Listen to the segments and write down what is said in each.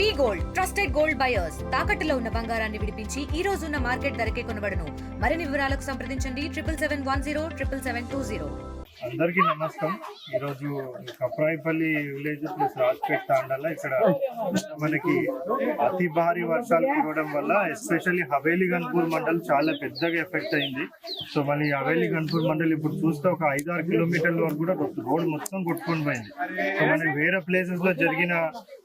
V gold trusted gold buyers తాకట్టులో ఉన్న బంగారాన్ని విడిపించి ఈ రోజు ఉన్న మార్కెట్ ధరకే కొనబడను. మరిన్ని వివరాలకు సంప్రదించండి. Triple seven one zero triple seven two zero. అందరికీ నమస్కారం. ఈరోజు కప్రాయిపల్లి విలేజ్ ప్లస్ రాజ్పేట్ తాండాల ఇక్కడ మనకి అతి భారీ వర్షాలు కురవడం వల్ల ఎస్పెషల్లీ హవేలీ గన్పూర్ మండల్ చాలా పెద్దగా ఎఫెక్ట్ అయింది. సో మళ్ళీ హవేలీ గన్పూర్ మండల్ ఇప్పుడు చూస్తే ఒక ఐదు ఆరు కిలోమీటర్ల వరకు కూడా రోడ్ మొత్తం కొట్టుకొని పోయింది. సో మనకి వేరే ప్లేసెస్లో జరిగిన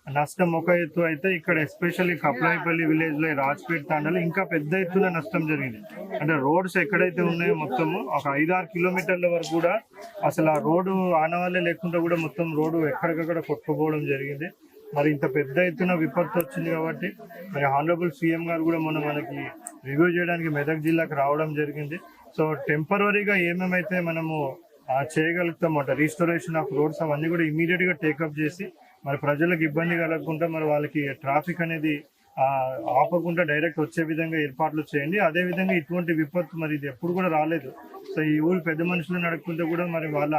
నష్టం ఒక ఎత్తు అయితే ఇక్కడ ఎస్పెషల్లీ కప్లాయిపల్లి విలేజ్లో రాజ్పేట్ తాండాలో ఇంకా పెద్ద ఎత్తున నష్టం జరిగింది. అంటే రోడ్స్ ఎక్కడైతే ఉన్నాయో మొత్తము ఒక ఐదు ఆరు కిలోమీటర్ల వరకు కూడా అసలు ఆ రోడ్డు ఆనవాళ్ళే లేకుండా కూడా మొత్తం రోడ్డు ఎక్కడికక్కడ కొట్టుకుపోవడం జరిగింది. మరి ఇంత పెద్ద ఎత్తున విపత్తు వచ్చింది కాబట్టి మరి హానరబుల్ సీఎం గారు కూడా మొన్న మనకి రివ్యూ చేయడానికి మెదక్ జిల్లాకు రావడం జరిగింది. సో టెంపరీగా ఏమేమైతే మనము ఆ, చేయగలుగుతామట రీస్టోరేషన్ ఆఫ్ రోడ్స్ అవన్నీ కూడా ఇమీడియట్గా టేకప్ చేసి మరి ప్రజలకు ఇబ్బంది కలగకుండా మరి వాళ్ళకి ట్రాఫిక్ అనేది ఆపకుండా డైరెక్ట్ వచ్చే విధంగా ఏర్పాట్లు చేయండి. అదే విధంగా ఇటువంటి విపత్తు మరి ఇది ఎప్పుడు కూడా రాలేదు. సో ఈ ఊరు పెద్ద మనుషులు నడుపుకుంటే కూడా మరి వాళ్ళ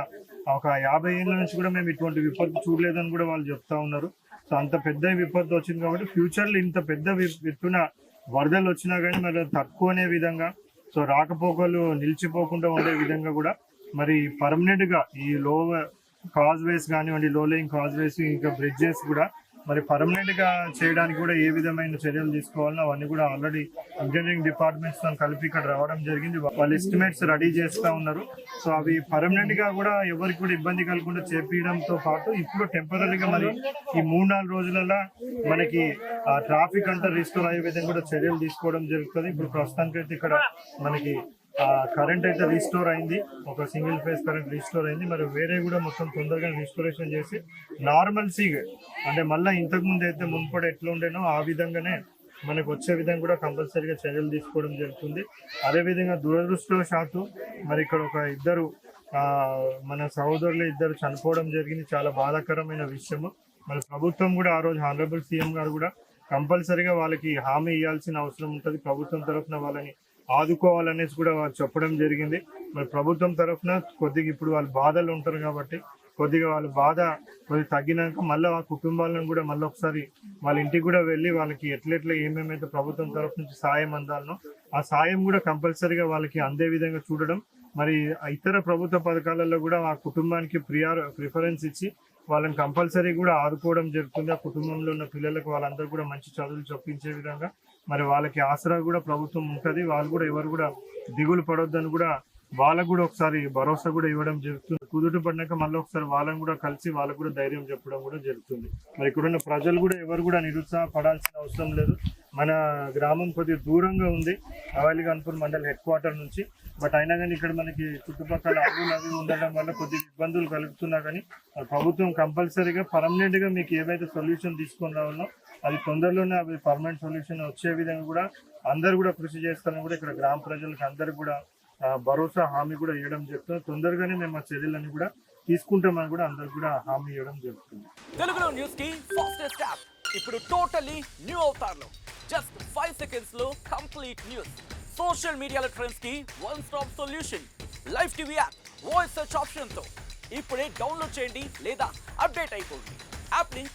ఒక యాభై ఏళ్ళ నుంచి కూడా మేము ఇటువంటి విపత్తు చూడలేదని కూడా వాళ్ళు చెప్తా ఉన్నారు. సో అంత పెద్ద విపత్తు వచ్చింది కాబట్టి ఫ్యూచర్లో ఇంత పెద్ద ఎత్తున వరదలు వచ్చినా కానీ మరి తక్కువ అనే విధంగా సో రాకపోకలు నిలిచిపోకుండా ఉండే విధంగా కూడా మరి పర్మనెంట్గా ఈ లోవర్ కాజ్వేస్ కానివ్వండి లో కాజ్వేస్ కాజ్ వేస్ ఇంకా బ్రిడ్జెస్ కూడా. మరి పర్మనెంట్గా చేయడానికి కూడా ఏ విధమైన చర్యలు తీసుకోవాలని అవన్నీ కూడా ఆల్రెడీ ఇంజనీరింగ్ డిపార్ట్మెంట్స్తో కలిపి ఇక్కడ రావడం జరిగింది. వాళ్ళు ఎస్టిమేట్స్ రెడీ చేస్తూ ఉన్నారు. సో అవి పర్మనెంట్గా కూడా ఎవరికి కూడా ఇబ్బంది కలగకుండా చేపించడంతో పాటు ఇప్పుడు టెంపరీగా మరి ఈ మూడు నాలుగు రోజులలో మనకి ట్రాఫిక్ అంతా రిస్టోర్ అయ్యే విధంగా కూడా చర్యలు తీసుకోవడం జరుగుతుంది. ఇప్పుడు ప్రస్తుతానికి అయితే ఇక్కడ మనకి కరెంట్ అయితే రీస్టోర్ అయింది. ఒక సింగిల్ ఫేజ్ కరెంట్ రీస్టోర్ అయింది. మరి వేరే కూడా మొత్తం తొందరగా రీస్టోరేషన్ చేసి నార్మల్సీగా అంటే మళ్ళీ ఇంతకుముందు అయితే మున్పడి ఎట్లా ఉండేనో ఆ విధంగానే మనకు వచ్చే విధంగా కూడా కంపల్సరీగా చర్యలు తీసుకోవడం జరుగుతుంది. అదేవిధంగా దురదృష్టవశాత్తు మరి ఇక్కడ ఒక ఇద్దరు మన సహోదరులు ఇద్దరు చనిపోవడం జరిగింది. చాలా బాధాకరమైన విషయము. మరి ప్రభుత్వం కూడా ఆ రోజు హానరబుల్ సీఎం గారు కూడా కంపల్సరీగా వాళ్ళకి హామీ ఇవ్వాల్సిన అవసరం ఉంటుంది. ప్రభుత్వం తరఫున వాళ్ళని ఆదుకోవాలనేసి కూడా వాళ్ళు చెప్పడం జరిగింది. మరి ప్రభుత్వం తరఫున కొద్దిగా ఇప్పుడు వాళ్ళు బాధలు ఉంటారు కాబట్టి కొద్దిగా వాళ్ళ బాధ కొద్దిగా తగ్గినాక మళ్ళీ ఆ కుటుంబాలను కూడా మళ్ళీ ఒకసారి వాళ్ళ ఇంటికి కూడా వెళ్ళి వాళ్ళకి ఎట్లెట్లా ఏమేమైతే ప్రభుత్వం తరఫు నుంచి సాయం అందాలనో ఆ సాయం కూడా కంపల్సరీగా వాళ్ళకి అందే విధంగా చూడడం. మరి ఇతర ప్రభుత్వ పథకాలలో కూడా ఆ కుటుంబానికి ప్రియార్ ప్రిఫరెన్స్ ఇచ్చి వాళ్ళని కంపల్సరీ కూడా ఆదుకోవడం జరుగుతుంది. ఆ కుటుంబంలో ఉన్న పిల్లలకు వాళ్ళందరూ కూడా మంచి చదువులు చొప్పించే విధంగా మరి వాళ్ళకి ఆసరా కూడా ప్రభుత్వం ఉంటుంది. వాళ్ళు కూడా ఎవరు కూడా దిగులు పడొద్దని కూడా వాళ్ళకు కూడా ఒకసారి భరోసా కూడా ఇవ్వడం జరుగుతుంది. కుదుట పడినాక మళ్ళీ ఒకసారి వాళ్ళని కూడా కలిసి వాళ్ళకు కూడా ధైర్యం చెప్పడం కూడా జరుగుతుంది. మరి ఇక్కడున్న ప్రజలు కూడా ఎవరు కూడా నిరుత్సాహపడాల్సిన అవసరం లేదు. మన గ్రామం కొద్దిగా దూరంగా ఉంది. అవైలి గన్పూర్ మండల్ హెడ్ క్వార్టర్ నుంచి. బట్ అయినా కానీ ఇక్కడ మనకి చుట్టుపక్కల అడవులు అవి ఉండడం వల్ల కొద్దిగా ఇబ్బందులు కలుగుతున్నా కానీ ప్రభుత్వం కంపల్సరీగా పర్మనెంట్గా మీకు ఏవైతే సొల్యూషన్ తీసుకొని రావాలో అది తొందరలోనే అవి పర్మనెంట్ సొల్యూషన్ వచ్చే విధంగా కూడా అందరు కూడా కృషి చేస్తారని కూడా ఇక్కడ గ్రామ ప్రజలకు అందరు కూడా భరోసా హామీ కూడా ఇవ్వడం జరుగుతుంది. తొందరగానే మేము ఆ చర్యలన్నీ కూడా తీసుకుంటామని కూడా అందరు కూడా హామీ ఇవ్వడం జరుగుతుంది. తెలుగులో న్యూస్కి ఫాస్టెస్ట్ యాప్ ఇప్పుడు టోటలీ న్యూ అవతార్లో. జస్ట్ ఫైవ్ సెకండ్స్లో కంప్లీట్ న్యూస్ సోషల్ మీడియాలో ట్రెండ్స్కి one stop solution live TV app voice search ఆప్షన్తో ఇప్పుడే డౌన్లోడ్ చేయండి లేదా అప్డేట్ అయిపోండి. App link